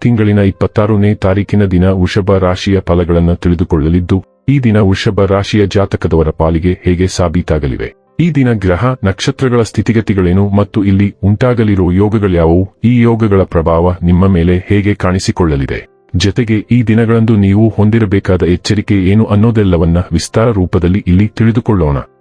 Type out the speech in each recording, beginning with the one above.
ತಿಂಗಳಿನ ಇಪ್ಪತ್ತಾರನೇ ತಾರೀಕಿನ ದಿನ ವೃಷಭ ರಾಶಿಯ ಫಲಗಳನ್ನು ತಿಳಿದುಕೊಳ್ಳಲಿದ್ದು, ಈ ದಿನ ವೃಷಭ ರಾಶಿಯ ಜಾತಕದವರ ಪಾಲಿಗೆ ಹೇಗೆ ಸಾಬೀತಾಗಲಿವೆ? ಈ ದಿನ ಗ್ರಹ, ನಕ್ಷತ್ರಗಳ ಸ್ಥಿತಿಗತಿಗಳೇನು ಮತ್ತು ಇಲ್ಲಿ ಉಂಟಾಗಲಿರುವ ಯೋಗಗಳ್ಯಾವುವು? ಈ ಯೋಗಗಳ ಪ್ರಭಾವ ನಿಮ್ಮ ಮೇಲೆ ಹೇಗೆ ಕಾಣಿಸಿಕೊಳ್ಳಲಿದೆ? ಜತೆಗೆ ಈ ದಿನಗಳಂದು ನೀವು ಹೊಂದಿರಬೇಕಾದ ಎಚ್ಚರಿಕೆ ಏನು ಅನ್ನೋದೆಲ್ಲವನ್ನ ವಿಸ್ತಾರ ರೂಪದಲ್ಲಿ ಇಲ್ಲಿ ತಿಳಿದುಕೊಳ್ಳೋಣ.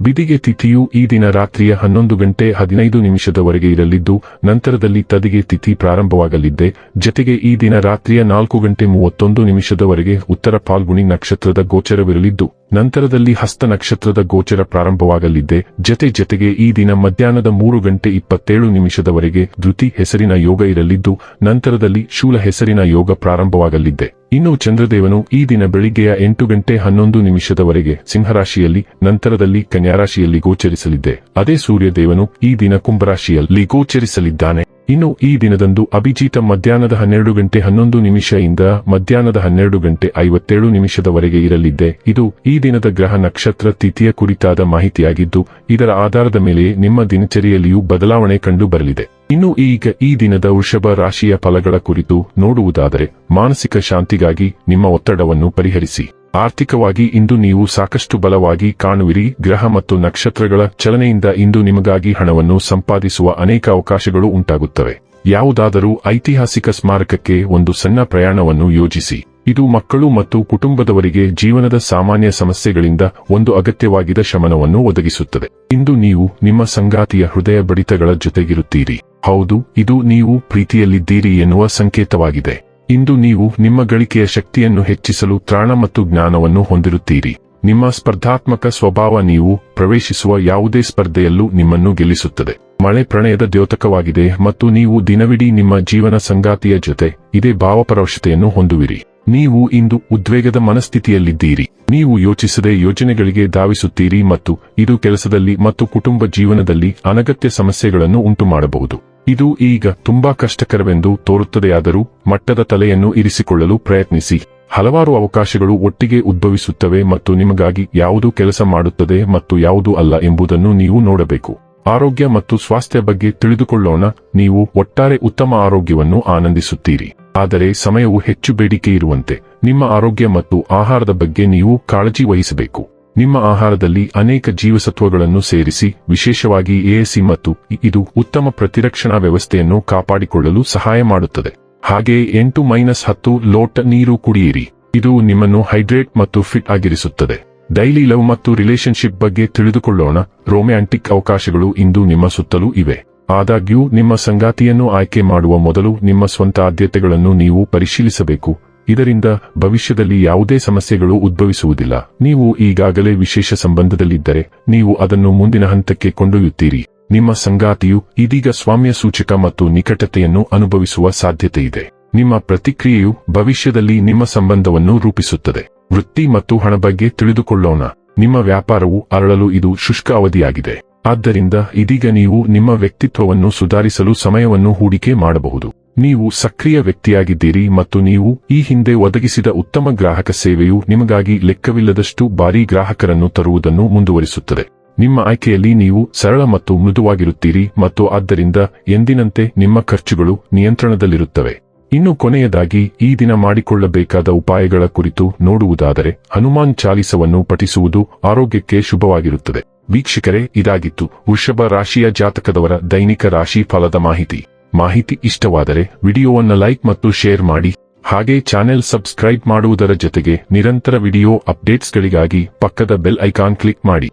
ಬಿದಿಗೆ ತಿಥಿಯು ಈ ದಿನ ರಾತ್ರಿಯ ಹನ್ನೊಂದು ಗಂಟೆ ಹದಿನೈದು ನಿಮಿಷದವರೆಗೆ ಇರಲಿದ್ದು, ನಂತರದಲ್ಲಿ ತದಿಗೆ ತಿಥಿ ಪ್ರಾರಂಭವಾಗಲಿದ್ದೆ. ಜತೆಗೆ ಈ ದಿನ ರಾತ್ರಿಯ ನಾಲ್ಕು ಗಂಟೆ ಮೂವತ್ತೊಂದು ನಿಮಿಷದವರೆಗೆ ಉತ್ತರ ಪಾಲ್ಗುಣಿ ನಕ್ಷತ್ರದ ಗೋಚರವಿರಲಿದ್ದು, ನಂತರದಲ್ಲಿ ಹಸ್ತ ನಕ್ಷತ್ರದ ಗೋಚರ ಪ್ರಾರಂಭವಾಗಲಿದ್ದೆ. ಜತೆ ಜತೆಗೆ ಈ ದಿನ ಮಧ್ಯಾಹ್ನದ ಮೂರು ಗಂಟೆ ಇಪ್ಪತ್ತೇಳು ನಿಮಿಷದವರೆಗೆ ಧೃತಿ ಹೆಸರಿನ ಯೋಗ ಇರಲಿದ್ದು, ನಂತರದಲ್ಲಿ ಶೂಲ ಹೆಸರಿನ ಯೋಗ ಪ್ರಾರಂಭವಾಗಲಿದ್ದೆ. ಇನ್ನು ಚಂದ್ರದೇವನು ಈ ದಿನ ಬೆಳಿಗ್ಗೆಯ ಎಂಟು ಗಂಟೆ ಹನ್ನೊಂದು ನಿಮಿಷದವರೆಗೆ ಸಿಂಹರಾಶಿಯಲ್ಲಿ, ನಂತರದಲ್ಲಿ ಕನ್ಯಾರಾಶಿಯಲ್ಲಿ ಗೋಚರಿಸಲಿದ್ದೆ. ಅದೇ ಸೂರ್ಯದೇವನು ಈ ದಿನ ಕುಂಭರಾಶಿಯಲ್ಲಿ ಗೋಚರಿಸಲಿದ್ದಾನೆ. ಇನ್ನು ಈ ದಿನದಂದು ಅಭಿಜಿತ ಮಧ್ಯಾಹ್ನದ ಹನ್ನೆರಡು ಗಂಟೆ ಹನ್ನೊಂದು ನಿಮಿಷದಿಂದ ಮಧ್ಯಾಹ್ನದ ಹನ್ನೆರಡು ಗಂಟೆ ಐವತ್ತೇಳು ನಿಮಿಷದವರೆಗೆ ಇರಲಿದ್ದೆ. ಇದು ಈ ದಿನದ ಗ್ರಹ ನಕ್ಷತ್ರ ತಿಥಿಯ ಕುರಿತಾದ ಮಾಹಿತಿಯಾಗಿದ್ದು, ಇದರ ಆಧಾರದ ಮೇಲೆ ನಿಮ್ಮ ದಿನಚರಿಯಲ್ಲಿಯೂ ಬದಲಾವಣೆ ಕಂಡು ಬರಲಿದೆ. ಇನ್ನು ಈಗ ಈ ದಿನದ ವೃಷಭ ರಾಶಿಯ ಫಲಗಳ ಕುರಿತು ನೋಡುವುದಾದರೆ, ಮಾನಸಿಕ ಶಾಂತಿಗಾಗಿ ನಿಮ್ಮ ಒತ್ತಡವನ್ನು ಪರಿಹರಿಸಿ. ಆರ್ಥಿಕವಾಗಿ ಇಂದು ನೀವು ಸಾಕಷ್ಟು ಬಲವಾಗಿ ಕಾಣುವಿರಿ. ಗ್ರಹ ಮತ್ತು ನಕ್ಷತ್ರಗಳ ಚಲನೆಯಿಂದ ಇಂದು ನಿಮಗಾಗಿ ಹಣವನ್ನು ಸಂಪಾದಿಸುವ ಅನೇಕ ಅವಕಾಶಗಳು ಉಂಟಾಗುತ್ತವೆ. ಯಾವುದಾದರೂ ಐತಿಹಾಸಿಕ ಸ್ಮಾರಕಕ್ಕೆ ಒಂದು ಸಣ್ಣ ಪ್ರಯಾಣವನ್ನು ಯೋಜಿಸಿ. ಇದು ಮಕ್ಕಳು ಮತ್ತು ಕುಟುಂಬದವರಿಗೆ ಜೀವನದ ಸಾಮಾನ್ಯ ಸಮಸ್ಯೆಗಳಿಂದ ಒಂದು ಅಗತ್ಯವಾಗಿದ ಶಮನವನ್ನು ಒದಗಿಸುತ್ತದೆ. ಇಂದು ನೀವು ನಿಮ್ಮ ಸಂಗಾತಿಯ ಹೃದಯ ಬಡಿತಗಳ ಜೊತೆಗಿರುತ್ತೀರಿ. ಹೌದು, ಇದು ನೀವು ಪ್ರೀತಿಯಲ್ಲಿದ್ದೀರಿ ಎನ್ನುವ ಸಂಕೇತವಾಗಿದೆ. ಇಂದು ನೀವು ನಿಮ್ಮ ಗಳಿಕೆಯ ಶಕ್ತಿಯನ್ನು ಹೆಚ್ಚಿಸಲು ತ್ರಾಣ ಮತ್ತು ಜ್ಞಾನವನ್ನು ಹೊಂದಿರುತ್ತೀರಿ. ನಿಮ್ಮ ಸ್ಪರ್ಧಾತ್ಮಕ ಸ್ವಭಾವ ನೀವು ಪ್ರವೇಶಿಸುವ ಯಾವುದೇ ಸ್ಪರ್ಧೆಯಲ್ಲೂ ನಿಮ್ಮನ್ನು ಗೆಲ್ಲಿಸುತ್ತದೆ. ಮಳೆ ಪ್ರಣಯದ ದ್ಯೋತಕವಾಗಿದೆ ಮತ್ತು ನೀವು ದಿನವಿಡೀ ನಿಮ್ಮ ಜೀವನ ಸಂಗಾತಿಯ ಜೊತೆ ಇದೇ ಭಾವಪರವಶತೆಯನ್ನು ಹೊಂದುವಿರಿ. ನೀವು ಇಂದು ಉದ್ವೇಗದ ಮನಸ್ಥಿತಿಯಲ್ಲಿದ್ದೀರಿ. ನೀವು ಯೋಚಿಸದೆ ಯೋಜನೆಗಳಿಗೆ ಧಾವಿಸುತ್ತೀರಿ ಮತ್ತು ಇದು ಕೆಲಸದಲ್ಲಿ ಮತ್ತು ಕುಟುಂಬ ಜೀವನದಲ್ಲಿ ಅನಗತ್ಯ ಸಮಸ್ಯೆಗಳನ್ನು ಉಂಟುಮಾಡಬಹುದು. ಇದು ಈಗ ತುಂಬಾ ಕಷ್ಟಕರವೆಂದು ತೋರುತ್ತದೆಯಾದರೂ ಮಟ್ಟದ ತಲೆಯನ್ನು ಇರಿಸಿಕೊಳ್ಳಲು ಪ್ರಯತ್ನಿಸಿ. ಹಲವಾರು ಅವಕಾಶಗಳು ಒಟ್ಟಿಗೆ ಉದ್ಭವಿಸುತ್ತವೆ ಮತ್ತು ನಿಮಗಾಗಿ ಯಾವುದು ಕೆಲಸ ಮಾಡುತ್ತದೆ ಮತ್ತು ಯಾವುದು ಅಲ್ಲ ಎಂಬುದನ್ನು ನೀವು ನೋಡಬೇಕು. ಆರೋಗ್ಯ ಮತ್ತು ಸ್ವಾಸ್ಥ್ಯ ಬಗ್ಗೆ ತಿಳಿದುಕೊಳ್ಳೋಣ. ನೀವು ಒಟ್ಟಾರೆ ಉತ್ತಮ ಆರೋಗ್ಯವನ್ನು ಆನಂದಿಸುತ್ತೀರಿ. ಆದರೆ ಸಮಯವು ಹೆಚ್ಚು ಬೇಡಿಕೆ ಇರುವಂತೆ ನಿಮ್ಮ ಆರೋಗ್ಯ ಮತ್ತು ಆಹಾರದ ಬಗ್ಗೆ ನೀವು ಕಾಳಜಿ ವಹಿಸಬೇಕು. ನಿಮ್ಮ ಆಹಾರದಲ್ಲಿ ಅನೇಕ ಜೀವಸತ್ವಗಳನ್ನು ಸೇರಿಸಿ, ವಿಶೇಷವಾಗಿ ಎಎಸಿ ಮತ್ತು ಇದು ಉತ್ತಮ ಪ್ರತಿರಕ್ಷಣಾ ವ್ಯವಸ್ಥೆಯನ್ನು ಕಾಪಾಡಿಕೊಳ್ಳಲು ಸಹಾಯ ಮಾಡುತ್ತದೆ. ಹಾಗೆಯೇ ಎಂಟು ಮೈನಸ್ ಹತ್ತು ಲೋಟ ನೀರು ಕುಡಿಯಿರಿ. ಇದು ನಿಮ್ಮನ್ನು ಹೈಡ್ರೇಟ್ ಮತ್ತು ಫಿಟ್ ಆಗಿರಿಸುತ್ತದೆ. ಡೈಲಿ ಲವ್ ಮತ್ತು ರಿಲೇಶನ್ಶಿಪ್ ಬಗ್ಗೆ ತಿಳಿದುಕೊಳ್ಳೋಣ. ರೊಮ್ಯಾಂಟಿಕ್ ಅವಕಾಶಗಳು ಇಂದು ನಿಮ್ಮ ಸುತ್ತಲೂ ಇವೆ. ಆದಾಗ್ಯೂ, ನಿಮ್ಮ ಸಂಗಾತಿಯನ್ನು ಆಯ್ಕೆ ಮಾಡುವ ಮೊದಲು ನಿಮ್ಮ ಸ್ವಂತ ಆದ್ಯತೆಗಳನ್ನು ನೀವು ಪರಿಶೀಲಿಸಬೇಕು. ಇದರಿಂದ ಭವಿಷ್ಯದಲ್ಲಿ ಯಾವುದೇ ಸಮಸ್ಯೆಗಳು ಉದ್ಭವಿಸುವುದಿಲ್ಲ. ನೀವು ಈಗಾಗಲೇ ವಿಶೇಷ ಸಂಬಂಧದಲ್ಲಿದ್ದರೆ, ನೀವು ಅದನ್ನು ಮುಂದಿನ ಹಂತಕ್ಕೆ ಕೊಂಡೊಯ್ಯುತ್ತೀರಿ. ನಿಮ್ಮ ಸಂಗಾತಿಯು ಇದೀಗ ಸ್ವಾಮ್ಯ ಸೂಚಕ ಮತ್ತು ನಿಕಟತೆಯನ್ನು ಅನುಭವಿಸುವ ಸಾಧ್ಯತೆಯಿದೆ. ನಿಮ್ಮ ಪ್ರತಿಕ್ರಿಯೆಯು ಭವಿಷ್ಯದಲ್ಲಿ ನಿಮ್ಮ ಸಂಬಂಧವನ್ನು ರೂಪಿಸುತ್ತದೆ. ವೃತ್ತಿ ಮತ್ತು ಹಣ ಬಗ್ಗೆ ತಿಳಿದುಕೊಳ್ಳೋಣ. ನಿಮ್ಮ ವ್ಯಾಪಾರವು ಅರಳಲು ಇದು ಶುಷ್ಕ ಅವಧಿಯಾಗಿದೆ. ಆದ್ದರಿಂದ ಇದೀಗ ನೀವು ನಿಮ್ಮ ವ್ಯಕ್ತಿತ್ವವನ್ನು ಸುಧಾರಿಸಲು ಸಮಯವನ್ನು ಹೂಡಿಕೆ ಮಾಡಬಹುದು. ನೀವು ಸಕ್ರಿಯ ವ್ಯಕ್ತಿಯಾಗಿದ್ದೀರಿ ಮತ್ತು ನೀವು ಈ ಹಿಂದೆ ಒದಗಿಸಿದ ಉತ್ತಮ ಗ್ರಾಹಕ ಸೇವೆಯು ನಿಮಗಾಗಿ ಲೆಕ್ಕವಿಲ್ಲದಷ್ಟು ಬಾರಿ ಗ್ರಾಹಕರನ್ನು ತರುವುದನ್ನು ಮುಂದುವರಿಸುತ್ತದೆ. ನಿಮ್ಮ ಆಯ್ಕೆಯಲ್ಲಿ ನೀವು ಸರಳ ಮತ್ತು ಮೃದುವಾಗಿರುತ್ತೀರಿ ಮತ್ತು ಆದ್ದರಿಂದ ಎಂದಿನಂತೆ ನಿಮ್ಮ ಖರ್ಚುಗಳು ನಿಯಂತ್ರಣದಲ್ಲಿರುತ್ತವೆ. ಇನ್ನು ಕೊನೆಯದಾಗಿ ಈ ದಿನ ಮಾಡಿಕೊಳ್ಳಬೇಕಾದ ಉಪಾಯಗಳ ಕುರಿತು ನೋಡುವುದಾದರೆ ಹನುಮಾನ್ ಚಾಲಿಸವನ್ನು ಪಠಿಸುವುದು ಆರೋಗ್ಯಕ್ಕೆ ಶುಭವಾಗಿರುತ್ತದೆ. ವೀಕ್ಷಕರೇ, ಇದಾಗಿತ್ತು ವೃಷಭ ರಾಶಿಯ ಜಾತಕದವರ ದೈನಿಕ ರಾಶಿ ಫಲದ ಮಾಹಿತಿ. ಮಾಹಿತಿ ಇಷ್ಟವಾದರೆ ವಿಡಿಯೋವನ್ನು ಲೈಕ್ ಮತ್ತು ಶೇರ್ ಮಾಡಿ. ಹಾಗೆ ಚಾನೆಲ್ ಸಬ್ಸ್ಕ್ರೈಬ್ ಮಾಡುವುದರ ಜೊತೆಗೆ ನಿರಂತರ ವಿಡಿಯೋ ಅಪ್ಡೇಟ್ಸ್ಗಳಿಗಾಗಿ ಪಕ್ಕದ ಬೆಲ್ ಐಕಾನ್ ಕ್ಲಿಕ್ ಮಾಡಿ.